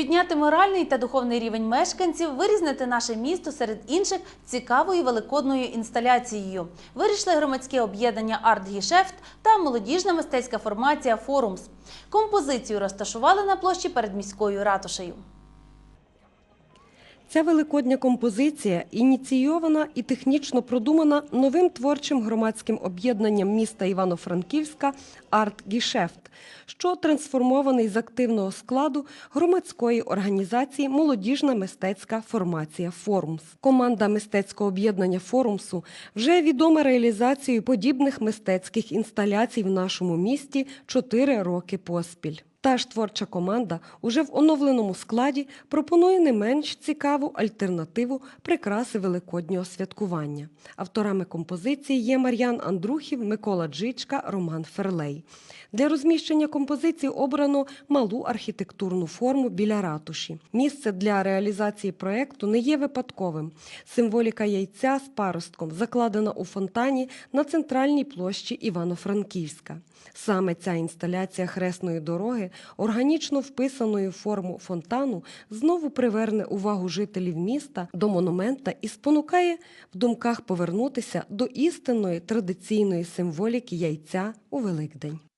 Підняти моральний та духовний рівень мешканців, вирізнити наше місто серед інших цікавою великодною інсталяцією. Вирішили громадське об'єднання «Артгішефт» та молодіжна мистецька формація «Форумс». Композицію розташували на площі перед міською ратушею. Ця великодня композиція ініційована і технічно продумана новим творчим громадським об'єднанням міста Івано-Франківська Арт Гішефт, що трансформований з активного складу громадської організації Молодіжна мистецька формація Форумс. Команда мистецького об'єднання Форумсу вже відома реалізацією подібних мистецьких інсталяцій в нашому місті 4 роки поспіль. Та ж творча команда уже в оновленому складі пропонує не менш цікаву альтернативу прикраси великоднього святкування. Авторами композиції є Мар'ян Андрухів, Микола Джичка, Роман Ферлей. Для розміщення композиції обрано малу архітектурну форму біля ратуші. Місце для реалізації проекту не є випадковим. Символіка яйця з паростком закладена у фонтані на центральній площі Івано-Франківська. Саме ця інсталяція хресної дороги, органічно вписаною форму фонтану, знову приверне увагу жителів міста до монумента і спонукає в думках повернутися до істинної традиційної символіки яйця у Великдень.